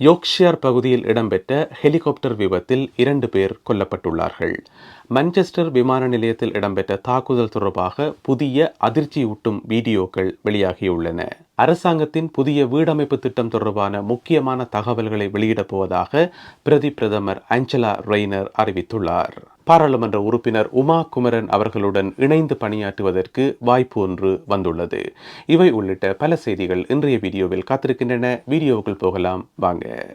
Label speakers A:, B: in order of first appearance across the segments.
A: யோக்ஷியர் பகுதியில் இடம்பெற்ற ஹெலிகாப்டர் விபத்தில் இரண்டு பேர் கொல்லப்பட்டுள்ளார்கள். மான்செஸ்டர் விமான நிலையத்தில் இடம்பெற்ற தாக்குதல் தொடர்பாக புதிய அதிர்ச்சியூட்டும் வீடியோக்கள் வெளியாகியுள்ளன. அரசாங்கத்தின் புதிய வீடமைப்பு திட்டம் தொடர்பான முக்கியமான தகவல்களை வெளியிடப் போவதாக பிரதி பிரதமர் அஞ்சலா ரெய்னர் அறிவித்துள்ளார். பாராளுமன்ற உறுப்பினர் உமா குமரன் அவர்களுடன் இணைந்து பணியாற்றுவதற்கு வாய்ப்பு ஒன்று வந்துள்ளது. இவை உள்ளிட்ட பல செய்திகள் இன்றைய வீடியோவில் காத்திருக்கின்றன. வீடியோவுக்குள் போகலாம். வாங்க.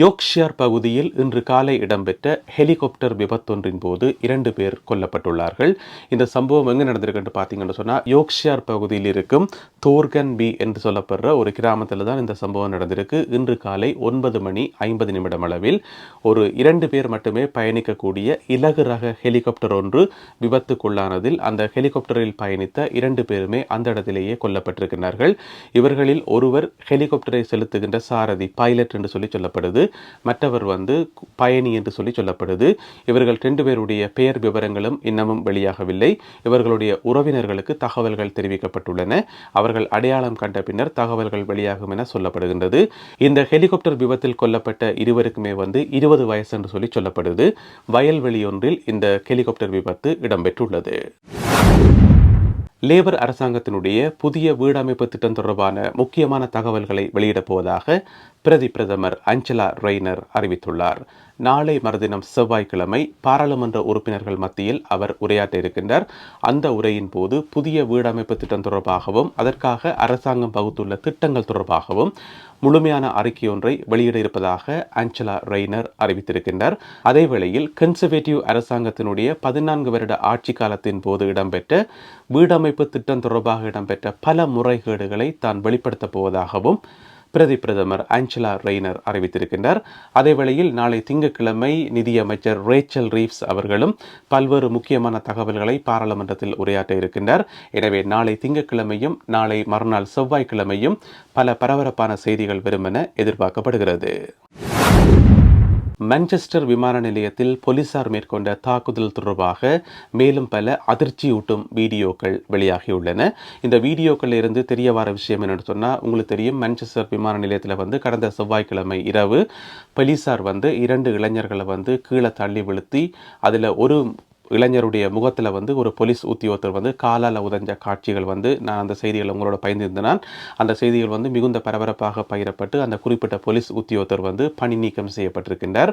A: யோக்ஷியர் பகுதியில் இன்று காலை இடம்பெற்ற ஹெலிகாப்டர் விபத்தொன்றின் போது இரண்டு பேர் கொல்லப்பட்டுள்ளார்கள். இந்த சம்பவம் எங்கே நடந்திருக்குன்னு பார்த்தீங்கன்னு சொன்னால் யோக்ஷியார் பகுதியில் இருக்கும் தோர்கன் பி என்று சொல்லப்படுற ஒரு கிராமத்தில் தான் இந்த சம்பவம் நடந்திருக்கு. இன்று காலை ஒன்பது மணி ஐம்பது நிமிடம் அளவில் ஒரு இரண்டு பேர் மட்டுமே பயணிக்கக்கூடிய இலகு ரக ஹெலிகாப்டர் ஒன்று விபத்துக்குள்ளானதில் அந்த ஹெலிகாப்டரில் பயணித்த இரண்டு பேருமே அந்த இடத்திலேயே கொல்லப்பட்டிருக்கிறார்கள். இவர்களில் ஒருவர் ஹெலிகாப்டரை செலுத்துகின்ற சாரதி பைலட் என்று சொல்லி சொல்லப்படுது. மற்றவர் வந்து பயணி என்று சொல்லி சொல்லப்படுது. இவர்கள் ரெண்டு பேருடைய பெயர் விவரங்களும் இன்னமும் வெளியாகவில்லை. இவர்களுடைய உறவினர்களுக்கு தகவல்கள் தெரிவிக்கப்பட்டுள்ளன. அவர்கள் அடையாளம் கண்ட பின்னர் தகவல்கள் வெளியாகும் என சொல்லப்படுகின்றது. இந்த ஹெலிகாப்டர் விபத்தில் கொல்லப்பட்ட இருவருக்குமே வந்து இருபது வயசு என்று சொல்லி சொல்லப்படுது. வயல்வெளி ஒன்றில் இந்த ஹெலிகாப்டர் விபத்து இடம்பெற்றுள்ளது. லேபர் அரசாங்கத்தினுடைய புதிய வீடமைப்பு திட்டம் தொடர்பான முக்கியமான தகவல்களை வெளியிடப் போவதாக பிரதி பிரதமர் அஞ்சலா ரெய்னர் அறிவித்துள்ளார். நாளை மறுதினம் செவ்வாய்க்கிழமை பாராளுமன்ற உறுப்பினர்கள் மத்தியில் அவர் உரையாற்ற இருக்கின்றார். அந்த உரையின் போது புதிய வீடமைப்பு திட்டம் தொடர்பாகவும் அதற்காக அரசாங்கம் வகுத்துள்ள திட்டங்கள் தொடர்பாகவும் முழுமையான அறிக்கை ஒன்றை வெளியிட இருப்பதாக ஆஞ்சலா ரெய்னர் அறிவித்திருக்கின்றார். அதேவேளையில் கன்சர்வேட்டிவ் அரசாங்கத்தினுடைய பதினான்கு வருட ஆட்சி காலத்தின் போது இடம்பெற்ற வீடமைப்பு திட்டம் தொடர்பாக இடம்பெற்ற பல முறைகேடுகளை தான் வெளிப்படுத்தப் போவதாகவும் பிரதி பிரதமர் ஆஞ்சலா ரெய்னர் அறிவித்திருக்கின்றார். அதேவேளையில் நாளை திங்கட்கிழமை நிதியமைச்சர் ரேச்சல் ரீவ்ஸ் அவர்களும் பல்வேறு முக்கியமான தகவல்களை பாராளுமன்றத்தில் உரையாற்ற இருக்கின்றார். எனவே நாளை திங்கட்கிழமையும் நாளை மறுநாள் செவ்வாய்க்கிழமையும் பல பரபரப்பான செய்திகள் வரும் என எதிர்பார்க்கப்படுகிறது. மான்செஸ்டர் விமான நிலையத்தில் போலீசார் மேற்கொண்ட தாக்குதல் தொடர்பாக மேலும் பல அதிர்ச்சியூட்டும் வீடியோக்கள் வெளியாகியுள்ளன. இந்த வீடியோக்கள் இருந்து தெரிய வர விஷயம் என்னென்னு சொன்னால் உங்களுக்கு தெரியும் மான்செஸ்டர் விமான நிலையத்தில் வந்து கடந்த செவ்வாய்க்கிழமை இரவு போலீசார் வந்து இரண்டு இளைஞர்களை வந்து கீழே தள்ளி விழுத்தி அதில் ஒரு இளைஞருடைய முகத்தில் வந்து ஒரு போலீஸ் உத்தியோகத்தர் வந்து காலால் உதஞ்ச காட்சிகள் வந்து நான் அந்த செய்திகள் உங்களோட பயந்திருந்தனால் அந்த செய்திகள் வந்து மிகுந்த பரபரப்பாக பகிரப்பட்டு அந்த குறிப்பிட்ட போலீஸ் உத்தியோகத்தர் வந்து பணி நீக்கம் செய்யப்பட்டிருக்கின்றார்.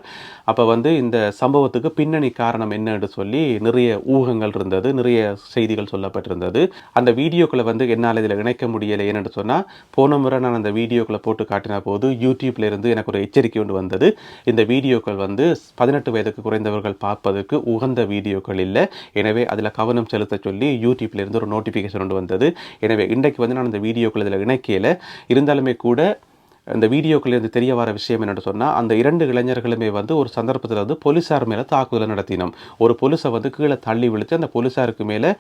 A: அப்போ வந்து இந்த சம்பவத்துக்கு பின்னணி காரணம் என்னன்னு சொல்லி நிறைய ஊகங்கள் இருந்தது நிறைய செய்திகள் சொல்லப்பட்டிருந்தது. அந்த வீடியோக்களை வந்து என்னால் இதில் இணைக்க முடியலை ஏன்னு சொன்னால் போன முறை நான் அந்த வீடியோக்களை போட்டு காட்டின போது யூடியூப்ல இருந்து எனக்கு ஒரு எச்சரிக்கை ஒன்று வந்தது. இந்த வீடியோக்கள் வந்து பதினெட்டு வயதுக்கு குறைந்தவர்கள் பார்ப்பதற்கு உகந்த வீடியோ வீடியோக்கள் இல்லை. எனவே அதில் கவனம் செலுத்த சொல்லி யூடியூப்லேருந்து ஒரு நோட்டிஃபிகேஷன் ஒன்று வந்தது. எனவே இன்றைக்கு வந்து நான் அந்த வீடியோக்கள் இதில் இணைக்கையில். இருந்தாலுமே கூட இந்த வீடியோக்களிலிருந்து தெரிய வர விஷயம் என்னென்னு சொன்னால் அந்த இரண்டு இளைஞர்களுமே வந்து ஒரு சந்தர்ப்பத்தில் வந்து போலீஸார் மேலே தாக்குதலை நடத்தினோம். ஒரு போலீஸை வந்து கீழே தள்ளி விழுத்து அந்த போலீஸாருக்கு மேலே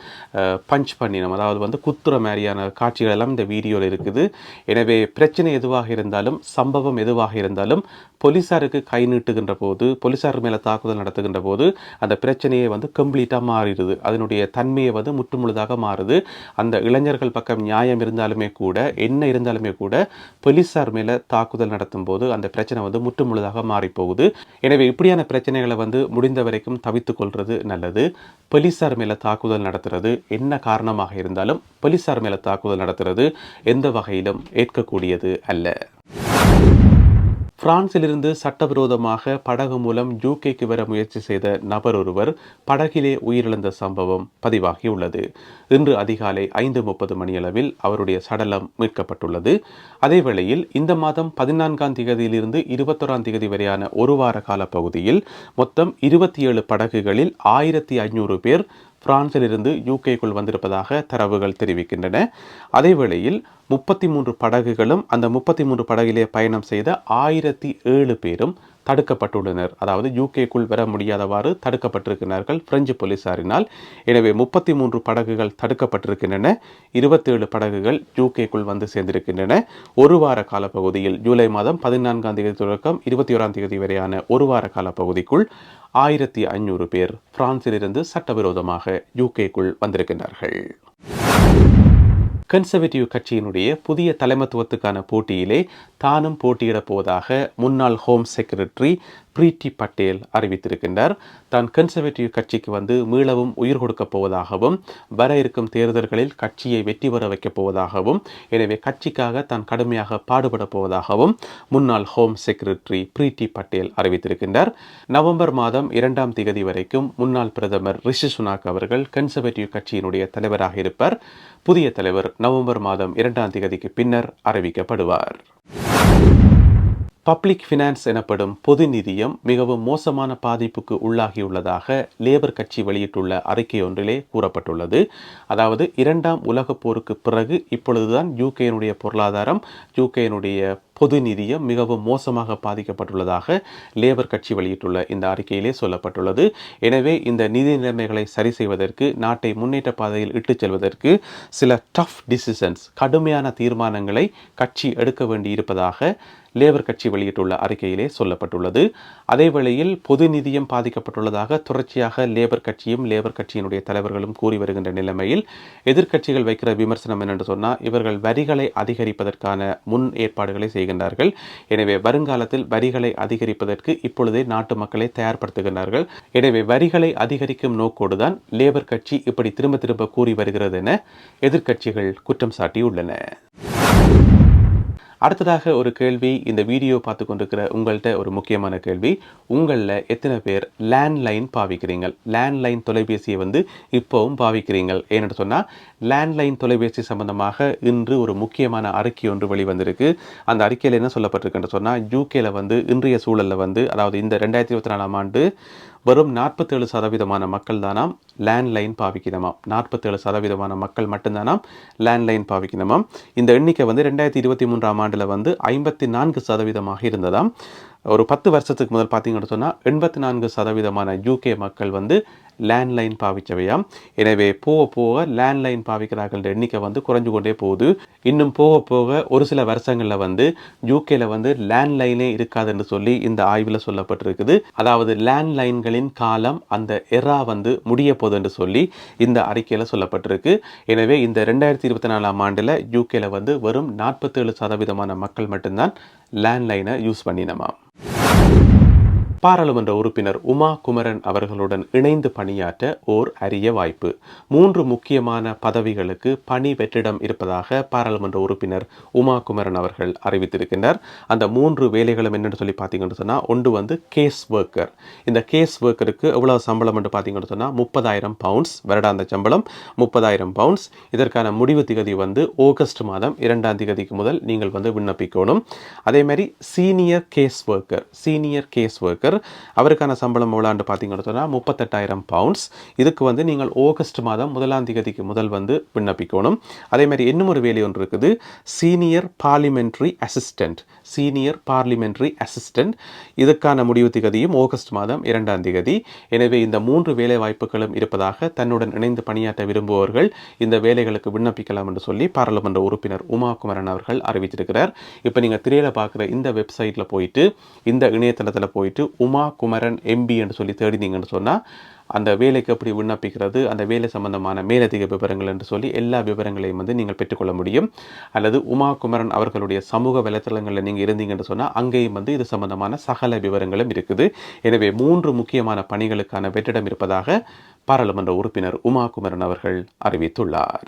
A: பஞ்ச் பண்ணினோம். அதாவது வந்து குத்துற மாதிரியான காட்சிகள் எல்லாம் இந்த வீடியோவில் இருக்குது. எனவே பிரச்சனை எதுவாக இருந்தாலும் சம்பவம் எதுவாக இருந்தாலும் போலீஸாருக்கு கை நீட்டுகின்ற போது போலீஸார் மேலே தாக்குதல் நடத்துகின்ற போது அந்த பிரச்சனையை வந்து கம்ப்ளீட்டாக மாறிடுது. அதனுடைய தன்மையை வந்து முற்றுமுழுதாக மாறுது. அந்த இளைஞர்கள் பக்கம் நியாயம் இருந்தாலுமே கூட என்ன இருந்தாலுமே கூட போலீஸார் மேலே தாக்குதல் நடத்தும் போது அந்த பிரச்சனை வந்து முற்றுமுழுதாக மாறி போகுது எனவே இப்படியான பிரச்சனைகளை வந்து முடிந்த வரைக்கும் தவித்து கொள்வது நல்லது. போலீஸார் மேலே தாக்குதல் நடத்துறது என்ன காரணமாக இருந்தாலும் போலீஸார் மேலே தாக்குதல் நடத்துறது எந்த வகையிலும் ஏற்கக்கூடியது அல்ல. பிரான்சிலிருந்து சட்டவிரோதமாக படகு மூலம் யூகேக்கு வர முயற்சி செய்த நபர் ஒருவர் படகிலே உயிரிழந்த சம்பவம் பதிவாகியுள்ளது. இன்று அதிகாலை ஐந்து முப்பது மணியளவில் அவருடைய சடலம் மீட்கப்பட்டுள்ளது. அதேவேளையில் இந்த மாதம் பதினான்காம் தேதியிலிருந்து இருபத்தொராம் தேதி வரையான ஒரு வார கால பகுதியில் மொத்தம் இருபத்தி ஏழு படகுகளில் ஆயிரத்தி ஐநூறு பேர் பிரான்சிலிருந்து யூகேக்குள் வந்திருப்பதாக தரவுகள் தெரிவிக்கின்றன. அதேவேளையில் முப்பத்தி மூன்று படகுகளும் அந்த முப்பத்தி மூன்று படகிலே பயணம் செய்த ஆயிரத்தி ஏழு பேரும் தடுக்கப்பட்டுள்ளனர். அதாவது யூகேக்குள் வர முடியாதவாறு தடுக்கப்பட்டிருக்கிறார்கள் பிரெஞ்சு போலீசாரினால். எனவே முப்பத்தி மூன்று படகுகள் தடுக்கப்பட்டிருக்கின்றன. இருபத்தேழு படகுகள் யூகேக்குள் வந்து சேர்ந்திருக்கின்றன. ஒரு வார காலப்பகுதியில் ஜூலை மாதம் பதினான்காம் தேதி தொடக்கம் இருபத்தி ஓராம் தேதி வரையான ஒரு வார காலப்பகுதிக்குள் ஆயிரத்தி ஐநூறு பேர் பிரான்சிலிருந்து சட்டவிரோதமாக யூகேக்குள் வந்திருக்கின்றார்கள். கன்சர்வேட்டிவ் கட்சியினுடைய புதிய தலைமத்துவத்துக்கான போட்டியிலே தானும் போட்டியிடப் போவதாக முன்னாள் ஹோம் செக்ரட்டரி பிரீத்தி பட்டேல் அறிவித்திருக்கின்றார். தான் கன்சர்வேட்டிவ் கட்சிக்கு வந்து மீளவும் உயிர் கொடுக்கப் போவதாகவும் வர இருக்கும் தேர்தல்களில் கட்சியை வெற்றி பெற வைக்கப் போவதாகவும் எனவே கட்சிக்காக தான் கடுமையாக பாடுபடப் போவதாகவும் முன்னாள் ஹோம் செக்ரட்டரி பிரீத்தி பட்டேல் அறிவித்திருக்கின்றார். நவம்பர் மாதம் இரண்டாம் தேதி வரைக்கும் முன்னாள் பிரதமர் ரிஷி சுனாக் அவர்கள் கன்சர்வேட்டிவ் கட்சியினுடைய தலைவராக இருப்பார். புதிய தலைவர் நவம்பர் மாதம் இரண்டாம் தேதிக்கு பின்னர் அறிவிக்கப்படுவார். பப்ளிக் ஃபினான்ஸ் எனப்படும் பொது நிதியம் மிகவும் மோசமான பாதிப்புக்கு உள்ளாகியுள்ளதாக லேபர் கட்சி வெளியிட்டுள்ள அறிக்கை ஒன்றிலே கூறப்பட்டுள்ளது. அதாவது இரண்டாம் உலகப் போருக்கு பிறகு இப்பொழுதுதான் யூகேனுடைய பொருளாதாரம் யூகேனுடைய பொது நிதியம் மிகவும் மோசமாக பாதிக்கப்பட்டுள்ளதாக லேபர் கட்சி வெளியிட்டுள்ள இந்த அறிக்கையிலே சொல்லப்பட்டுள்ளது. எனவே இந்த நிதி நிலைமைகளை சரி செய்வதற்கு நாட்டை முன்னேற்ற பாதையில் இட்டுச் செல்வதற்கு சில டஃப் டிசிஷன்ஸ் கடுமையான தீர்மானங்களை கட்சி எடுக்க வேண்டியிருப்பதாக லேபர் கட்சி வெளியிட்டுள்ள அறிக்கையிலே சொல்லப்பட்டுள்ளது. அதே வேளையில் பொது நிதியம் பாதிக்கப்பட்டுள்ளதாக தொடர்ச்சியாக லேபர் கட்சியும் லேபர் கட்சியினுடைய தலைவர்களும் கூறி வருகின்ற நிலைமையில் எதிர்க்கட்சிகள் வைக்கிற விமர்சனம் என்னென்று சொன்னால் இவர்கள் வரிகளை அதிகரிப்பதற்கான முன் ஏற்பாடுகளை செய்கின்றார்கள். எனவே வருங்காலத்தில் வரிகளை அதிகரிப்பதற்கு இப்பொழுதே நாட்டு மக்களை தயார்படுத்துகின்றார்கள். எனவே வரிகளை அதிகரிக்கும் நோக்கோடுதான் லேபர் கட்சி இப்படி திரும்ப திரும்ப கூறி வருகிறது என எதிர்க்கட்சிகள் குற்றம் சாட்டியுள்ளன. அடுத்ததாக ஒரு கேள்வி இந்த வீடியோ பார்த்து கொண்டிருக்கிற உங்கள்கிட்ட ஒரு முக்கியமான கேள்வி. உங்களில் எத்தனை பேர் லேண்ட்லைன் பாவிக்கிறீங்க லேண்ட்லைன் தொலைபேசியை வந்து இப்போவும் பாவிக்கிறீங்க ஏன்னு சொன்னால் லேண்ட்லைன் தொலைபேசி சம்பந்தமாக இன்று ஒரு முக்கியமான அறிக்கை ஒன்று வெளிவந்திருக்கு. அந்த அறிக்கையில் என்ன சொல்லப்பட்டிருக்குன்னு சொன்னால் யூகேல வந்து இன்றைய சூழலில் வந்து அதாவது இந்த ரெண்டாயிரத்தி இருபத்தி நாலாம் ஆண்டு வெறும் நாற்பத்தேழு சதவீதமான மக்கள் தானாம் லேண்ட்லைன் பாவிக்கணுமாம் நாற்பத்தேழு சதவீதமான மக்கள் மட்டும்தானாம் லேண்ட்லைன் பாவிக்கணுமாம் இந்த எண்ணிக்கை வந்து ரெண்டாயிரத்தி இருபத்தி மூன்றாம் ஆண்டில் வந்து ஐம்பத்தி நான்கு சதவீதமாக இருந்ததாம் ஒரு பத்து வருஷத்துக்கு முதல் பார்த்தீங்கன்னு சொன்னால் எண்பத்தி நான்கு சதவீதமான யூகே மக்கள் வந்து லேண்ட்லைன் பாவிச்சவையாம் எனவே போக போக லேண்ட்லைன் பாவிக்கிறார்கள் எண்ணிக்கை வந்து குறைஞ்சு கொண்டே போகுது. இன்னும் போக போக ஒரு சில வருஷங்களில் வந்து யூகேல வந்து லேண்ட்லைனே இருக்காதுன்னு சொல்லி இந்த ஆய்வில் சொல்லப்பட்டிருக்குது. அதாவது லேண்ட்லைன்களின் காலம் அந்த எரா வந்து முடிய என்று சொல்லி இந்த அறிக்கையில் சொல்லப்பட்டிருக்கு. எனவே இந்த ரெண்டாயிரத்தி இருபத்தி நாலாம் ஆண்டில் யூகேல வந்து வெறும் நாற்பத்தேழு சதவீதமான மக்கள் மட்டும்தான் லேண்ட்லைனை யூஸ் பண்ணினமாம். பாராளுமன்ற உறுப்பினர் உமா குமரன் அவர்களுடன் இணைந்து பணியாற்ற ஓர் அரிய வாய்ப்பு. மூன்று முக்கியமான பதவிகளுக்கு பணி வெற்றிடம் இருப்பதாக பாராளுமன்ற உறுப்பினர் உமா குமரன் அவர்கள் அறிவித்திருக்கின்றார். அந்த மூன்று வேலைகளும் என்னென்னு சொல்லி பார்த்தீங்கன்னு சொன்னால் ஒன்று வந்து கேஸ் ஒர்க்கர் இந்த கேஸ் ஒர்க்கருக்கு எவ்வளவு சம்பளம் என்று பார்த்தீங்கன்னு சொன்னால் முப்பதாயிரம் பவுண்ட்ஸ் வருடாந்த சம்பளம் முப்பதாயிரம் பவுண்ட்ஸ் இதற்கான முடிவு திகதி வந்து ஆகஸ்ட் மாதம் இரண்டாம் திகதிக்கு முதல் நீங்கள் வந்து விண்ணப்பிக்கணும். அதே மாதிரி senior case worker senior case worker அவருக்கான சம்பளம் எவ்வளோன்னு பார்த்தீங்கன்னு சொன்னால் முப்பத்தெட்டாயிரம் பவுண்ட்ஸ் இதுக்கு வந்து நீங்கள் ஆகஸ்ட் மாதம் முதலாம் தேதிக்கு முதல் வந்து விண்ணப்பிக்கணும். அதே மாதிரி இன்னும் ஒரு வேலை ஒன்று இருக்குது. Senior parliamentary assistant senior parliamentary assistant இதுக்கான முடிவு திகதியும் ஆகஸ்ட் மாதம் இரண்டாம் திகதி எனவே இந்த மூன்று வேலை வாய்ப்புகளும் இருப்பதாக தன்னுடன் இணைந்து பணியாற்ற விரும்புபவர்கள் இந்த வேலைகளுக்கு விண்ணப்பிக்கலாம் என்று சொல்லி பாராளுமன்ற உறுப்பினர் உமாகுமரன் அவர்கள் அறிவித்திருக்கிறார். இப்போ நீங்கள் திரையில் பார்க்குற இந்த வெப்சைட்டில் போயிட்டு இந்த இணையதளத்தில் போயிட்டு உமா குமரன் எம்பி என்று சொல்லி தேடினீங்கன்னு சொன்னால் அந்த வேலைக்கு எப்படி விண்ணப்பிக்கிறது அந்த வேலை சம்பந்தமான மேலதிக விவரங்கள் என்று சொல்லி எல்லா விவரங்களையும் வந்து நீங்கள் பெற்றுக்கொள்ள முடியும். அல்லது உமா குமரன் அவர்களுடைய சமூக வலைத்தளங்களில் நீங்கள் இருந்தீங்கன்னு சொன்னால் அங்கேயும் வந்து இது சம்பந்தமான சகல விவரங்களும் இருக்குது. எனவே மூன்று முக்கியமான பணிகளுக்கான வெற்றிடம் இருப்பதாக பாராளுமன்ற உறுப்பினர் உமா குமரன் அவர்கள் அறிவித்துள்ளார்.